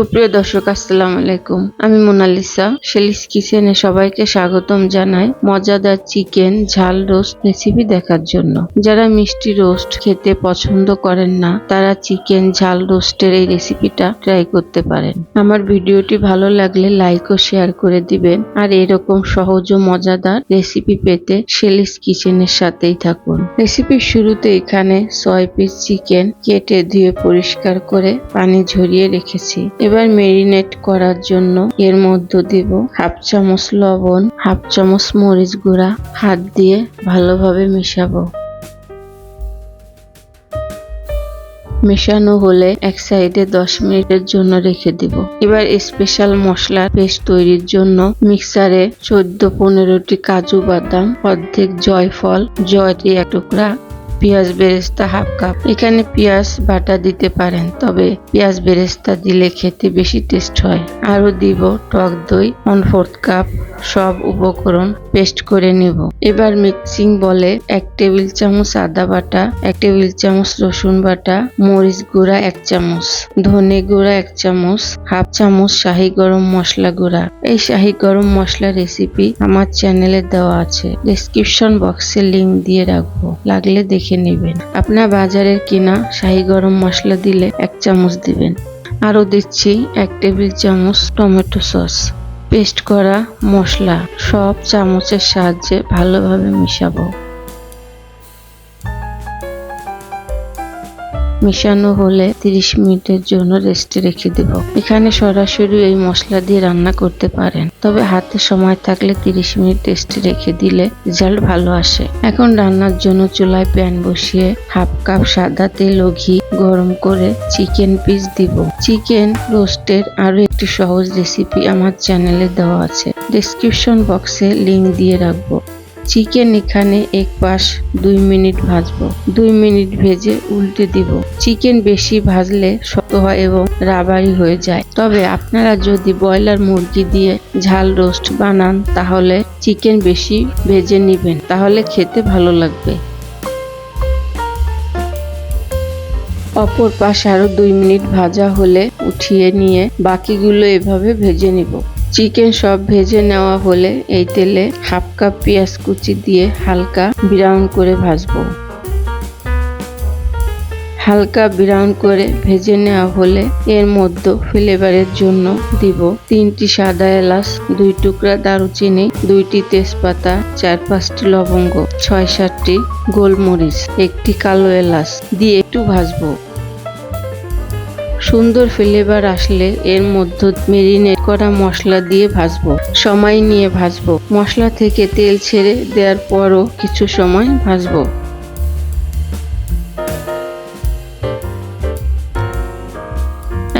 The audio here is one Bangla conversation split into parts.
সুপ্রিয় দর্শক, আসসালাম আলাইকুম। আমি মোনালিসা, শেলিস কিচেনে সবাইকে স্বাগতম জানাই মজাদার চিকেন ঝাল রোস্ট রেসিপি দেখার জন্য। যারা মিষ্টি রোস্ট খেতে পছন্দ করেন না, তারা চিকেন ঝাল রোস্টের এই রেসিপিটা ট্রাই করতে পারেন। আমার ভিডিওটি ভালো লাগলে লাইক ও শেয়ার করে দিবেন। আর এরকম সহজ ও মজাদার রেসিপি পেতে শেলিস কিচেনের সাথেই থাকুন। রেসিপির শুরুতে এখানে ছয় পিস চিকেন কেটে ধুয়ে পরিষ্কার করে পানি ঝরিয়ে রেখেছি। এবার মেরিনেট করার জন্য এর মধ্য দেব হাফ চামচ লবণ, হাফ চামচ মরিচ গুঁড়া, হাত দিয়ে ভালোভাবে মেশাবো। মেশানো হলে এক সাইডে দশ মিনিটের জন্য রেখে দিব। এবার স্পেশাল মশলার পেস্ট তৈরির জন্য মিক্সারে চোদ্দ পনেরোটি কাজু বাদাম, অর্ধেক জয়ফল, জয়টি এক টুকরা পেঁয়াজ বেরেস্তা হাফ কাপ। এখানে পেঁয়াজ বাটা দিতে পারেন, তবে পেঁয়াজ বেরেস্তা দিলে খেতে বেশি টেস্ট হয়। আরও দিব টক দই, ওয়ান ফোর্থ কাপ সব উপকরণ পেস্ট করে নিব। এবার মিক্সিং বলে এক টেবিল চামচ আদা বাটা, এক টেবিল চামচ রসুন বাটা, মরিচ গুঁড়া এক চামচ, ধনে গুঁড়া এক চামচ, হাফ চামচ শাহি গরম মশলা গুঁড়া। এই শাহি গরম মশলা রেসিপি আমার চ্যানেলে দেওয়া আছে। ডিসক্রিপশন বক্সে লিংক দিয়ে রাখব। লাগলে দেখে নেবেন। আপনার বাজারের কিনা শাহি গরম মশলা দিলে এক চামচ দিবেন। আরও দিচ্ছি এক টেবিল চামচ টমেটো সস। পেস্ট করা মশলা সব চামচের সাহায্যে ভালোভাবে মিশাবো। মিশানো হলে 30 মিনিটের জন্য রেস্টে রেখে দেব। এখানে সরাসরি এই মশলা দিয়ে রান্না করতে পারেন। তবে হাতে সময় থাকলে 30 মিনিট রেস্টে রেখে দিলে রেজাল্ট ভালো আসে। এখন রান্নার জন্য চুলায় প্যান বসিয়ে হাফ কাপ সাদা তেল ও ঘি গরম করে চিকেন পিস দিব। চিকেন রোস্টের আরও একটি সহজ রেসিপি আমার চ্যানেলে দেওয়া আছে। ডিসক্রিপশন বক্সে লিংক দিয়ে রাখব। চিকেন এখানে এক পাশ দুই মিনিট ভাজবো। দুই মিনিট ভেজে উল্টে দিব। চিকেন বেশি ভাজলে শক্ত হয় এবং রাবারি হয়ে যায়। তবে আপনারা যদি ব্রয়লার মুরগি দিয়ে ঝাল রোস্ট বানান, তাহলে চিকেন বেশি ভেজে নেবেন। তাহলে খেতে ভালো লাগবে। অপর পাশ আরও দুই মিনিট ভাজা হলে উঠিয়ে নিয়ে বাকিগুলো এভাবে ভেজে নিব। চিকেন সব ভেজে নেওয়া হলে এই তেলে হাফ কাপ পেঁয়াজ কুচি দিয়ে হালকা ব্রাউন করে ভাজবো। হালকা ব্রাউন করে ভেজে নেওয়া হলে এর মধ্যে ফ্লেভারের জন্য দিব তিনটি সাদা এলাচ, দুই টুকরা দারুচিনি, দুইটি তেজপাতা, চার পাঁচটি লবঙ্গ, ছয় সাতটি গোলমরিচ, একটি কালো এলাচ দিয়ে একটু ভাজবো। সুন্দর ফ্লেভার আসলে এর মধ্যে মেরিনেট করা মশলা দিয়ে ভাজবো। সময় নিয়ে ভাজবো। মশলা থেকে তেল ছেড়ে দেওয়ার পরও কিছু সময় ভাজবো।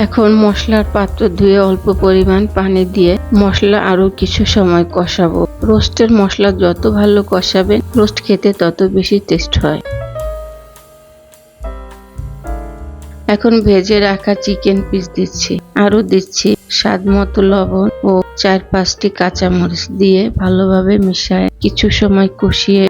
এখন মশলার পাত্র ধুয়ে অল্প পরিমাণ পানি দিয়ে মশলা আরও কিছু সময় কষাবো। রোস্টের মশলা যত ভালো কষাবেন, রোস্ট খেতে তত বেশি টেস্ট হয়। এখন ভেজে রাখা চিকেন পিস দিচ্ছি, আরও দিচ্ছি স্বাদ মতো লবণ ও চার পাঁচটি কাঁচামরিচ দিয়ে ভালোভাবে মিশায় কিছু সময় কষিয়ে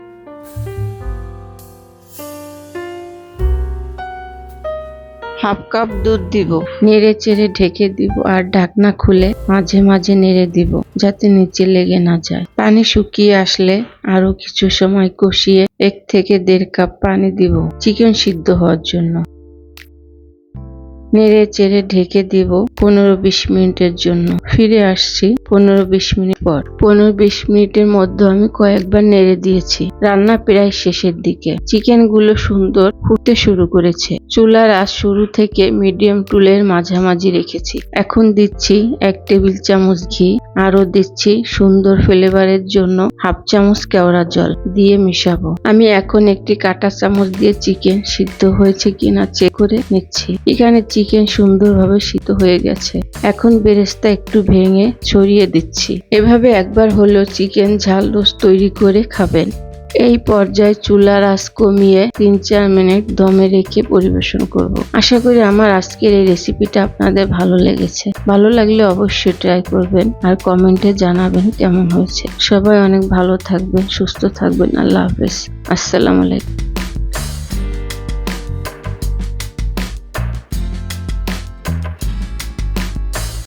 হাফ কাপ দুধ দিব। নেড়ে চেড়ে ঢেকে দিব আর ঢাকনা খুলে মাঝে মাঝে নেড়ে দিব যাতে নিচে লেগে না যায়। পানি শুকিয়ে আসলে আরও কিছু সময় কষিয়ে এক থেকে দেড় কাপ পানি দিব। চিকেন সিদ্ধ হওয়ার জন্য। নেড়ে চেড়ে ঢেকে দিব। পনেরো বিশ মিনিটের জন্য। ফিরে আসছি পনেরো বিশ মিনিট পর। পনেরো বিশ মিনিটের মধ্যে আমি কয়েকবার নেড়ে দিয়েছি। রান্না প্রায় শেষের দিকে। চিকেনগুলো সুন্দর ফুটতে শুরু করেছে। চুলার আজ শুরু থেকে মিডিয়াম টুলের মাঝামাঝি রেখেছি। এখন দিচ্ছি এক টেবিল চামচ ঘি। আরও দিচ্ছি সুন্দর ফ্লেভারের জন্য হাফ চামচ কেওড়া জল দিয়ে মিশাবো। আমি এখন একটি কাটা চামচ দিয়ে চিকেন সিদ্ধ হয়েছে কিনা চেক করে নিচ্ছি। এখানে চিকেন সুন্দরভাবে সিদ্ধ হয়ে গেছে। এখন বেরেস্তা একটু ভেঙে ছড়িয়ে দিচ্ছি। এভাবে একবার হলেও চিকেন ঝাল রোস্ট তৈরি করে খাবেন। এই পর্যায়ে চুলার আঁচ কমিয়ে তিন চার মিনিট দমে রেখে পরিবেশন করব। আশা করি আমার আজকের এই রেসিপিটা আপনাদের ভালো লেগেছে। ভালো লাগলে অবশ্যই ট্রাই করবেন আর কমেন্টে জানাবেন কেমন হয়েছে। সবাই অনেক ভালো থাকবেন, সুস্থ থাকবেন। আল্লাহ হাফেজ। আসসালামু আলাইকুম।